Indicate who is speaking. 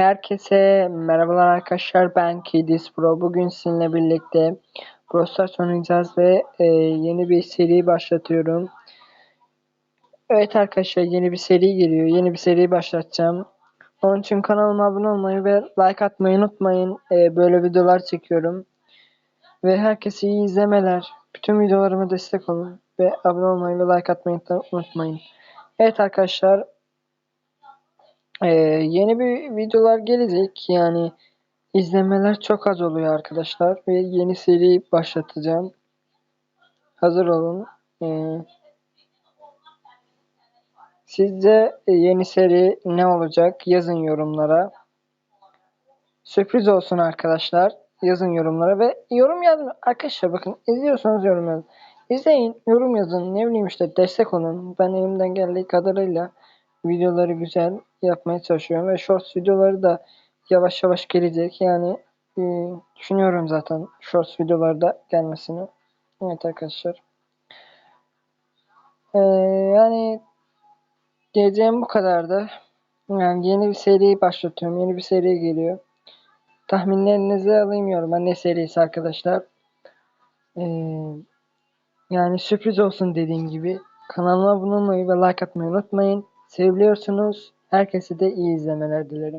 Speaker 1: Herkese merhabalar arkadaşlar ben Kidis Pro. Bugün sizinle birlikte Stars oynayacağız ve e, yeni bir seri başlatıyorum. Evet arkadaşlar yeni bir seri geliyor. Yeni bir seri başlatacağım. Onun için kanalıma abone olmayı ve like atmayı unutmayın. E, böyle videolar çekiyorum. Ve herkese iyi izlemeler. Bütün videolarıma destek olun. Ve abone olmayı ve like atmayı unutmayın. Evet arkadaşlar ee, yeni bir videolar gelecek. Yani izlemeler çok az oluyor arkadaşlar. Ve yeni seri başlatacağım. Hazır olun. Ee, sizce yeni seri ne olacak? Yazın yorumlara. Sürpriz olsun arkadaşlar. Yazın yorumlara ve yorum yazın. Arkadaşlar bakın izliyorsanız yorum yazın. İzleyin, yorum yazın. Ne bileyim işte destek olun. Ben elimden geldiği kadarıyla videoları güzel yapmaya çalışıyorum ve shorts videoları da yavaş yavaş gelecek. Yani e, düşünüyorum zaten shorts videolarda gelmesini. Evet arkadaşlar. E, yani diyeceğim bu kadardı. Yani yeni bir seri başlatıyorum. Yeni bir seri geliyor. Tahminlerinizi alayım yoruma. Ne serisi arkadaşlar. Ee, yani sürpriz olsun dediğim gibi. Kanalıma abone olmayı ve like atmayı unutmayın. Seviliyorsunuz. Herkese de iyi izlemeler dilerim.